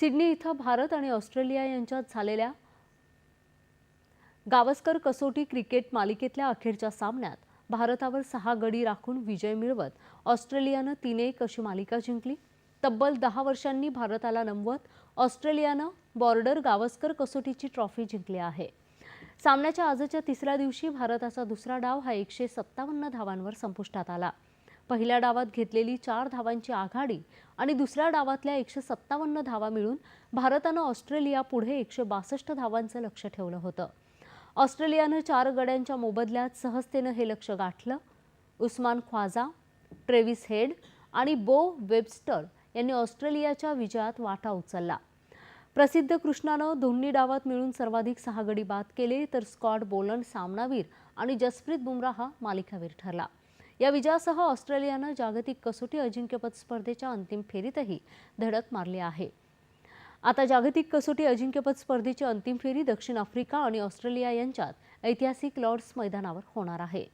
Sydney इथं भारत आणि Australia यांच्यात झालेल्या गावस्कर कसोटी क्रिकेट मालिकेतल्या अखेरच्या सामन्यात भारतावर सहा गडी राखून विजय मिळवत ऑस्ट्रेलियानं तीन एक अशी मालिका जिंकली. तब्बल दहा वर्षांनी भारताला नमवत ऑस्ट्रेलियानं बॉर्डर गावस्कर कसोटीची ट्रॉफी जिंकली आहे. सामन्याच्या आजच्या तिसऱ्या दिवशी भारताचा दुसरा डाव हा एकशे सत्तावन्न धावांवर संपुष्टात आला. पहिल्या डावात घेतलेली चार धावांची आघाडी आणि दुसऱ्या डावातल्या एकशे सत्तावन्न धावा मिळून भारतानं ऑस्ट्रेलिया पुढे एकशे बासष्ट धावांचं लक्ष ठेवलं होतं. ऑस्ट्रेलियानं चार गड्यांच्या मोबदल्यात सहजतेनं हे लक्ष गाठलं. उस्मान ख्वाजा ट्रेविस हेड आणि बो वेबस्टर यांनी ऑस्ट्रेलियाच्या विजयात वाटा उचलला. प्रसिद्ध कृष्णानं दोन्ही डावात मिळून सर्वाधिक सहा गडी बाद केले तर स्कॉट बोलंड सामनावीर आणि जसप्रीत बुमराह मालिकावीर ठरला. या विजयासह ऑस्ट्रेलियानं जागतिक कसोटी अजिंक्यपद स्पर्धेच्या अंतिम फेरीतही धडक मारली आहे. आता जागतिक कसोटी अजिंक्यपद स्पर्धेची अंतिम फेरी दक्षिण आफ्रिका आणि ऑस्ट्रेलिया यांच्यात ऐतिहासिक लॉर्ड्स मैदानावर होणार आहे.